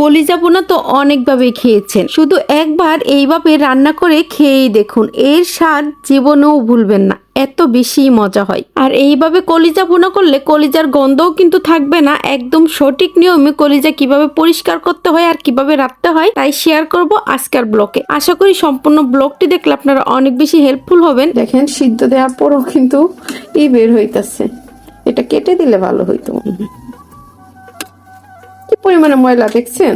কলিজা বোনা তো অনেকভাবে খেয়েছেন। শুধু একবার এইভাবে রান্না করে খেয়েই দেখুন, এর স্বাদ জীবনেও ভুলবেন না, এত বেশি মজা হয়। আর এইভাবে কলিজা বোনা করলে কলিজার গন্ধও কিন্তু থাকবে না, একদম সঠিক নিয়মে কলিজা কীভাবে পরিষ্কার করতে হয় আর কীভাবে রাখতে হয় তাই শেয়ার করব আজকের ব্লকে আশা করি সম্পূর্ণ ব্লগটি দেখলে আপনারা অনেক বেশি হেল্পফুল হবেন। দেখেন, সিদ্ধ দেওয়ার পরও কিন্তু ই বের হইতাছে। এটা কেটে দিলে ভালো হইতো। মনে হয়। পরিমাণে ময়লা দেখছেন?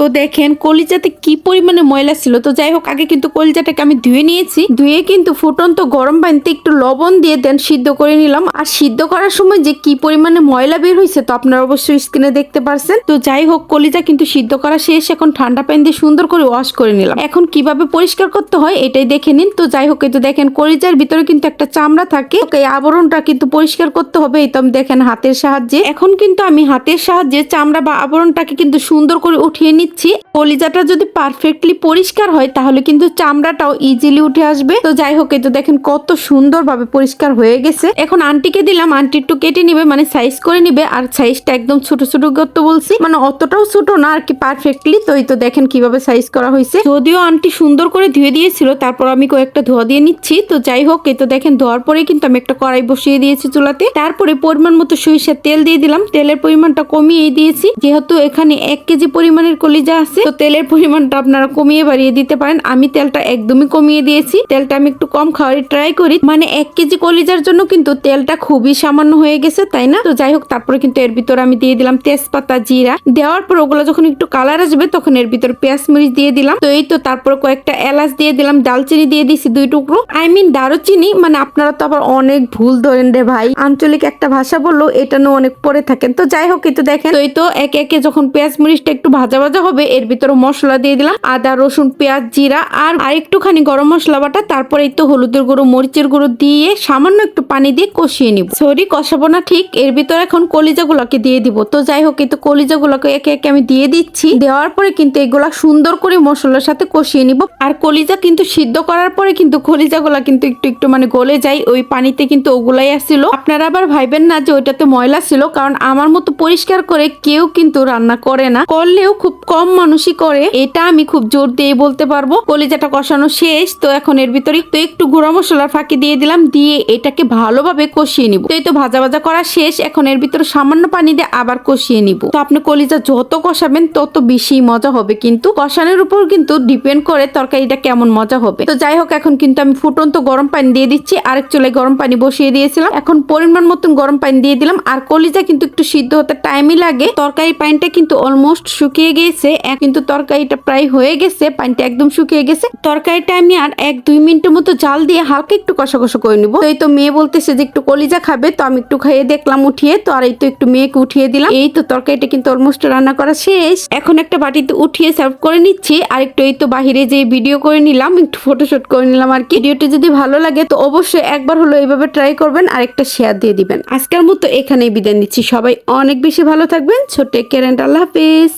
তো দেখেন, কলিজাতে কি পরিমাণে ময়লা ছিল? তো যাই হোক, আগে কিন্তু কলিজাটাকে আমি ধুয়ে নিয়েছি। ধুয়ে কিন্তু ফুটন্ত গরম পানিতে একটু লবণ দিয়ে দেন, সিদ্ধ করে নিলাম। আর সিদ্ধ করার সময় যে কি পরিমাণে ময়লা বের হয়েছে, তো আপনারা অবশ্যই স্ক্রিনে দেখতে পারছেন। তো যাই হোক, কলিজা কিন্তু সিদ্ধ করা শেষ। এখন ঠান্ডা পানি দিয়ে সুন্দর করে ওয়াশ করে নিলাম। এখন কীভাবে পরিষ্কার করতে হয়, এটাই দেখে নিন। তো যাই হোক, এই তো দেখেন, কলিজার ভিতরে কিন্তু একটা চামড়া থাকে। এই আবরণটা কিন্তু পরিষ্কার করতে হবে। এই তো দেখেন, হাতের সাহায্যে। এখন কিন্তু আমি হাতের সাহায্যে চামড়া বা আবরণটাকে কিন্তু সুন্দর করে উঠিয়ে নিচ্ছি। কলিজাটা যদি পারফেক্টলি পরিষ্কার হয়, তাহলে কিন্তু চামড়াটাও ইজিলি উঠে আসবে। তো যাই হোক, এই তো দেখেন কত সুন্দর ভাবে পরিষ্কার হয়ে গেছে। এখন আন্টিকে দিলাম, আন্টি একটু কেটে নিবে মানে সাইজ করে নিবে, আর সাইজটা একদম ছোট ছোট করতে বলছি। মানে অতটাও ছোট না, আর কি পারফেক্টলি তো এই তো দেখেন কীভাবে সাইজ করা হয়েছে। যদিও আন্টি সুন্দর করে ধুয়ে দিয়েছিল, তারপর আমি কয়েকটা ধোয়া দিয়ে নিচ্ছি। তো যাই হোক, এই তো দেখেন, ধোয়ার পরে কিন্তু আমি একটা কড়াই বসিয়ে দিয়েছি চুলাতে। তারপরে পরিমাণ মতো সরিষার তেল দিয়ে দিলাম। তেলের পরিমাণটা কমিয়ে দিয়েছি। যেহেতু এখানে এক কেজি পরিমাণের কলিজা আছে, তো তেলের পরিমাণটা আপনারা কমিয়ে বাড়িয়ে দিতে পারেন। আমি তেলটা একদমই কমিয়ে দিয়েছি। তেলটা আমি একটু কম খাওয়ার ট্রাই করি। মানে এক কেজি কলিজার জন্য কিন্তু তেলটা খুবই সামান্য হয়ে গেছে, তাই না? তো যাই হোক, তারপরে কিন্তু এর ভিতরে আমি দিয়ে দিলাম তেজপাতা জিরা। দেওয়ার পর ওগুলো যখন একটু কালার আসবে, তখন এর ভিতরে পেঁয়াজ মরিচ দিয়ে দিলাম। তো এই তো তারপর কয়েকটা এলাচ দিয়ে দিলাম দালচিনি দিয়ে দিছি দুই টুকরো। আই মিন দারুচিনি মানে আপনারা তো আবার অনেক ভুল ধরেন রে ভাই। আঞ্চলিক একটা ভাষা বলল এটা নিয়ে অনেক পরে থাকেন। তো যাই হোক, এই তো দেখেন। তো এই তো একে একে যখন পেঁয়াজ মরিচটা একটু ভাজা ভাজা হবে, এর ভিতরে মশলা দিয়ে দিলাম, আদা, রসুন, পেঁয়াজ, জিরা আর আরেকটুখানি গরম মশলা বাটা, তারপরে এই তো হলুদের গুঁড়ো, মরিচের গুঁড়ো দিয়ে সামান্য একটু পানি দিয়ে কষিয়ে নিব। সরি, কষাবো না, ঠিক, এর ভিতরে এখন কলিজাগুলোকে দিয়ে দিব। তো যাই হোক, এই তো কলিজাগুলোকে একে একে আমি দিয়ে দিচ্ছি। দেওয়ার পরে কিন্তু এগুলা সুন্দর করে মশলার সাথে কষিয়ে নিব। আর কলিজা কিন্তু সিদ্ধ করার পরে কিন্তু কলিজাগুলা কিন্তু একটু একটু মানে গলে যায়, ওই পানিতে কিন্তু ওগুলাই আসছিল আপনারা আবার ভাইবেন না যে ওইটাতে ময়লা ছিল, কারণ আমার মতো পরিষ্কার করে কেউ কিন্তু রান্না করে না। করলেও খুব কম মানুষই করে, এটা আমি খুব জোর দিয়ে বলতে পারব। কলিজাটা কষানো শেষ, তো এখন এর ভিতরে তো একটু গুঁড়ো মশলার ফাঁকি দিয়ে দিলাম, দিয়ে এটাকে ভালোভাবে কষিয়ে নিব। তো এই তো ভাজা ভাজা করা শেষ, এখন এর ভিতরে সামান্য পানি দিয়ে আবার কষিয়ে নিব। তো আপনি কলিজা যত কষাবেন, তত বেশি মজা হবে কিন্তু। কষানোর উপর কিন্তু ডিপেন্ড করে তরকারিটা কেমন মজা হবে। তো যাই হোক, এখন কিন্তু আমি ফুটন্ত গরম পানি দিয়ে দিচ্ছি, আরেক চুলায় গরম পানি বসিয়ে দিয়েছিলাম। এখন পরিমাণ মতন গরম পানি দিয়ে দিলাম, আর কলিজা কিন্তু একটু সিদ্ধ হতে টাইমই লাগে। তরকারি পানিটা কিন্তু অলমোস্ট শুকিয়ে গিয়েছে। এক কিন্তু তরকারিটা প্রায় হয়ে গেছে, পানিটা একদম শুকিয়ে গেছে। তরকারিটা আমি আর এক দুই মিনিটের মতো জাল দিয়ে হালকা একটু কষা কষা করে নিবো। এই তো মেয়ে বলতেছে যে একটু কলিজা খাবে, তো আমি একটু খাইয়ে দেখলাম উঠিয়ে, তো আর এই তো একটু মেয়েকে উঠিয়ে দিলাম। এই তো তরকারিটা কিন্তু অলমোস্ট রান্না করা শেষ। এখন একটা বাটিতে উঠিয়ে সার্ভ করে নিচ্ছি, আর একটু এই তো বাহিরে যে ভিডিও করে নিলাম, একটু ফটোশুট করে নিলাম আর কি। ভিডিওটি যদি ভালো লাগে, তো অবশ্যই একবার হলো এইভাবে ট্রাই করবেন, আর একটা শেয়ার দিয়ে দিবেন। আজকের মতো এখানেই বিদায় নিচ্ছি। সবাই অনেক বেশি ভালো থাকবেন। ছোট্ট কেরেন্ট আল্লাহ হাফিজ।